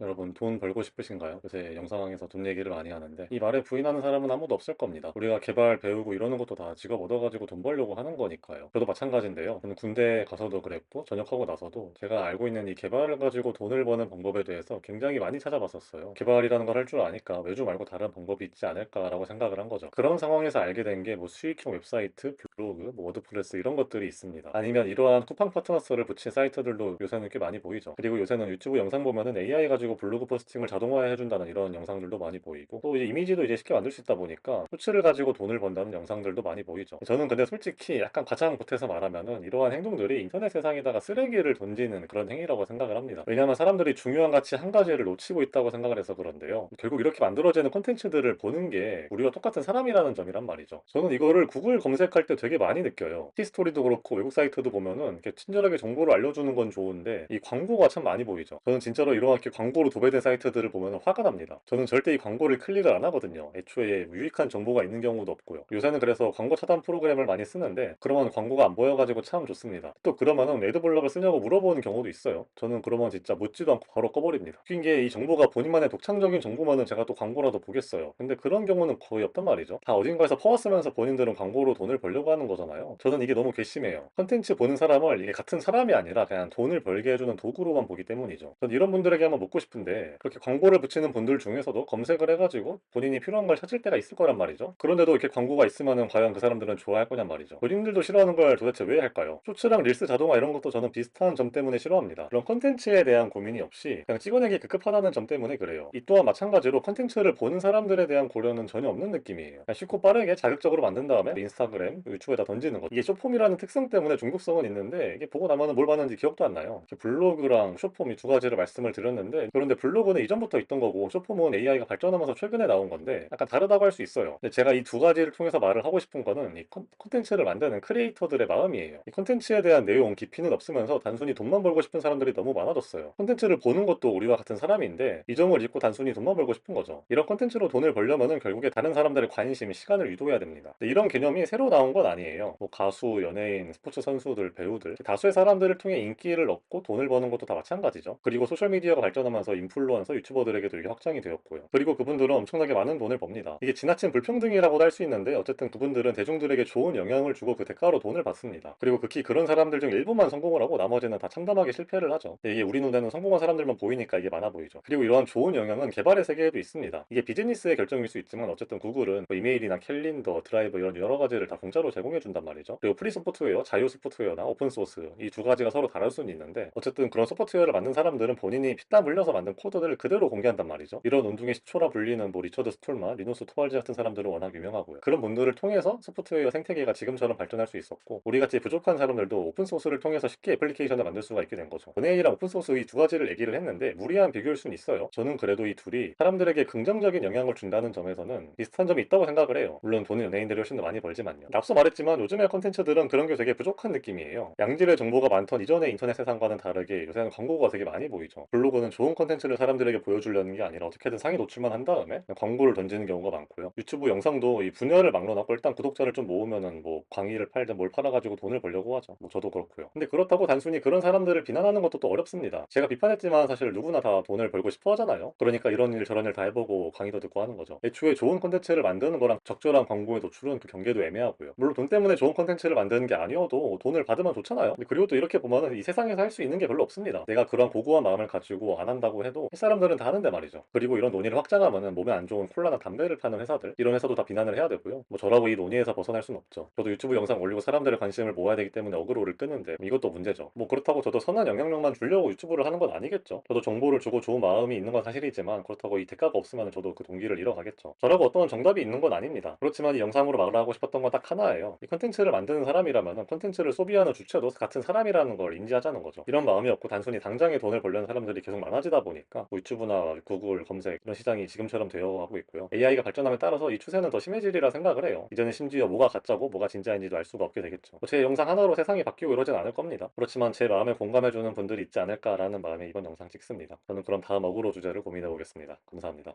여러분 돈 벌고 싶으신가요? 요새 영상에서 돈 얘기를 많이 하는데 이 말에 부인하는 사람은 아무도 없을 겁니다. 우리가 개발 배우고 이러는 것도 다 직업 얻어가지고 돈 벌려고 하는 거니까요. 저도 마찬가지인데요. 저는 군대 가서도 그랬고 전역하고 나서도 제가 알고 있는 이 개발을 가지고 돈을 버는 방법에 대해서 굉장히 많이 찾아봤었어요. 개발이라는 걸 할 줄 아니까 외주 말고 다른 방법이 있지 않을까라고 생각을 한 거죠. 그런 상황에서 알게 된 게 뭐 수익형 웹사이트, 블로그, 뭐 워드프레스 이런 것들이 있습니다. 아니면 이러한 쿠팡 파트너스를 붙인 사이트들도 요새는 꽤 많이 보이죠. 그리고 요새는 유튜브 영상 보면은 AI 가지고 가지고 블로그 포스팅을 자동화해 해준다는 이런 영상들도 많이 보이고 또 이제 이미지도 이제 쉽게 만들 수 있다 보니까 쇼츠를 가지고 돈을 번다는 영상들도 많이 보이죠. 저는 근데 솔직히 약간 가장 보태서 말하면은 이러한 행동들이 인터넷 세상에다가 쓰레기를 던지는 그런 행위라고 생각을 합니다. 왜냐하면 사람들이 중요한 가치 한 가지를 놓치고 있다고 생각을 해서 그런데요. 결국 이렇게 만들어지는 콘텐츠들을 보는 게 우리와 똑같은 사람이라는 점이란 말이죠. 저는 이거를 구글 검색할 때 되게 많이 느껴요. 티스토리도 그렇고 외국 사이트도 보면은 이렇게 친절하게 정보를 알려주는 건 좋은데 이 광고가 참 많이 보이죠. 저는 진짜로 이렇게 광고 로 도배된 사이트들을 보면 화가 납니다. 저는 절대 이 광고를 클릭을 안 하거든요. 애초에 유익한 정보가 있는 경우도 없고요. 요새는 그래서 광고 차단 프로그램을 많이 쓰는데 그러면 광고가 안 보여가지고 참 좋습니다. 또 그러면은 애드블럭을 쓰냐고 물어보는 경우도 있어요. 저는 그러면 진짜 묻지도 않고 바로 꺼버립니다. 웃긴 게 이 정보가 본인만의 독창적인 정보면은 제가 또 광고라도 보겠어요. 근데 그런 경우는 거의 없단 말이죠. 다 어딘가에서 퍼왔으면서 본인들은 광고로 돈을 벌려고 하는 거잖아요. 저는 이게 너무 괘씸해요. 컨텐츠 보는 사람을 이게 같은 사람이 아니라 그냥 돈을 벌게 해주는 도구로만 보기 때문이죠. 전 이런 분들에게 한번 묻고 싶 은데 그렇게 광고를 붙이는 분들 중에서도 검색을 해가지고 본인이 필요한 걸 찾을 때가 있을 거란 말이죠. 그런데도 이렇게 광고가 있으면은 과연 그 사람들은 좋아할 거냔 말이죠. 본인들도 싫어하는 걸 도대체 왜 할까요? 쇼츠랑 릴스 자동화 이런 것도 저는 비슷한 점 때문에 싫어합니다. 그런 컨텐츠에 대한 고민이 없이 그냥 찍어내기 급급하다는 점 때문에 그래요. 이 또한 마찬가지로 컨텐츠를 보는 사람들에 대한 고려는 전혀 없는 느낌이에요. 쉽고 빠르게 자극적으로 만든 다음에 인스타그램, 유튜브에다 던지는 것. 이게 쇼폼이라는 특성 때문에 중독성은 있는데 이게 보고 나면은 뭘 봤는지 기억도 안 나요. 블로그랑 쇼폼 이 두 가지를 말씀을 드렸는데 그런데 블로그는 이전부터 있던 거고 쇼폼은 AI가 발전하면서 최근에 나온 건데 약간 다르다고 할 수 있어요. 제가 이 두 가지를 통해서 말을 하고 싶은 거는 이 컨- 콘텐츠를 만드는 크리에이터들의 마음이에요. 이 콘텐츠에 대한 내용 깊이는 없으면서 단순히 돈만 벌고 싶은 사람들이 너무 많아졌어요. 콘텐츠를 보는 것도 우리와 같은 사람인데 이 점을 잊고 단순히 돈만 벌고 싶은 거죠. 이런 콘텐츠로 돈을 벌려면은 결국에 다른 사람들의 관심, 시간을 유도해야 됩니다. 이런 개념이 새로 나온 건 아니에요. 뭐 가수, 연예인, 스포츠 선수들, 배우들 다수의 사람들을 통해 인기를 얻고 돈을 버는 것도 다 마찬가지죠. 그리고 소셜 미디어가 발전하면 서 인플루언서, 유튜버들에게도 이게 확장이 되었고요. 그리고 그분들은 엄청나게 많은 돈을 법니다. 이게 지나친 불평등이라고도 할 수 있는데 어쨌든 그분들은 대중들에게 좋은 영향을 주고 그 대가로 돈을 받습니다. 그리고 극히 그런 사람들 중 일부만 성공을 하고 나머지는 다 참담하게 실패를 하죠. 이게 우리 눈에는 성공한 사람들만 보이니까 이게 많아 보이죠. 그리고 이러한 좋은 영향은 개발의 세계에도 있습니다. 이게 비즈니스의 결정일 수 있지만 어쨌든 구글은 뭐 이메일이나 캘린더, 드라이브 이런 여러 가지를 다 공짜로 제공해 준단 말이죠. 그리고 프리 소프트웨어, 자유 소프트웨어나 오픈 소스 이 두 가지가 서로 다를 수는 있는데 어쨌든 그런 소프트웨어를 만든 사람들은 본인이 피땀 흘려서 만든 코드들을 그대로 공개한단 말이죠. 이런 운동의 시초라 불리는 뭐 리처드 스톨만, 리노스 토왈즈 같은 사람들은 워낙 유명하고요. 그런 분들을 통해서 소프트웨어 생태계가 지금처럼 발전할 수 있었고 우리같이 부족한 사람들도 오픈 소스를 통해서 쉽게 애플리케이션을 만들 수가 있게 된 거죠. 은행이랑 오픈 소스 이 두 가지를 얘기를 했는데 무리한 비교일 수는 있어요. 저는 그래도 이 둘이 사람들에게 긍정적인 영향을 준다는 점에서는 비슷한 점이 있다고 생각을 해요. 물론 돈은 연예인들이 훨씬 더 많이 벌지만요. 앞서 말했지만 요즘의 컨텐츠들은 그런 게 되게 부족한 느낌이에요. 양질의 정보가 많던 이전의 인터넷 세상과는 다르게 요새는 광고가 되게 많이 보이죠. 블로그는 좋은 컨텐츠 를 사람들에게 보여주려는 게 아니라 어떻게든 상위 노출만 한 다음에 광고를 던지는 경우가 많고요. 유튜브 영상도 이 분야를 막론하고 일단 구독자를 좀 모으면은 뭐 강의를 팔든 뭘 팔아가지고 돈을 벌려고 하죠. 뭐 저도 그렇고요. 근데 그렇다고 단순히 그런 사람들을 비난하는 것도 또 어렵습니다. 제가 비판했지만 사실 누구나 다 돈을 벌고 싶어 하잖아요. 그러니까 이런 일 저런 일 다 해보고 강의도 듣고 하는 거죠. 애초에 좋은 콘텐츠를 만드는 거랑 적절한 광고의 노출은 그 경계도 애매하고요. 물론 돈 때문에 좋은 콘텐츠를 만드는 게 아니어도 돈을 받으면 좋잖아요. 그리고 또 이렇게 보면은 이 세상에서 할 수 있는 게 별로 없습니다. 내가 그런 고고한 마음을 가지고 안 한다고 해도 할 사람들은 다 하는데 말이죠. 그리고 이런 논의를 확장하면은 몸에 안 좋은 콜라나 담배를 파는 회사들 이런 회사도 다 비난을 해야 되고요. 뭐 저라고 이 논의에서 벗어날 수는 없죠. 저도 유튜브 영상 올리고 사람들의 관심을 모아야 되기 때문에 어그로를 끄는데 이것도 문제죠. 뭐 그렇다고 저도 선한 영향력만 주려고 유튜브를 하는 건 아니겠죠. 저도 정보를 주고 좋은 마음이 있는 건 사실이지만 그렇다고 이 대가가 없으면 저도 그 동기를 잃어가겠죠. 저라고 어떤 정답이 있는 건 아닙니다. 그렇지만 이 영상으로 말하고 싶었던 건 딱 하나예요. 이 컨텐츠를 만드는 사람이라면 컨텐츠를 소비하는 주체도 같은 사람이라는 걸 인지하자는 거죠. 이런 마음이 없고 단순히 당장에 돈을 벌려는 사람들이 계속 많아지다 보니까 뭐 유튜브나 구글 검색 이런 시장이 지금처럼 되어가고 있고요. AI가 발전함에 따라서 이 추세는 더 심해지리라 생각을 해요. 이제는 심지어 뭐가 가짜고 뭐가 진짜인지도 알 수가 없게 되겠죠. 뭐제 영상 하나로 세상이 바뀌고 이러진 않을 겁니다. 그렇지만 제 마음에 공감해주는 분들이 있지 않을까라는 마음에 이번 영상 찍습니다. 저는 그럼 다음 어그로 주제를 고민해 보겠습니다. 감사합니다.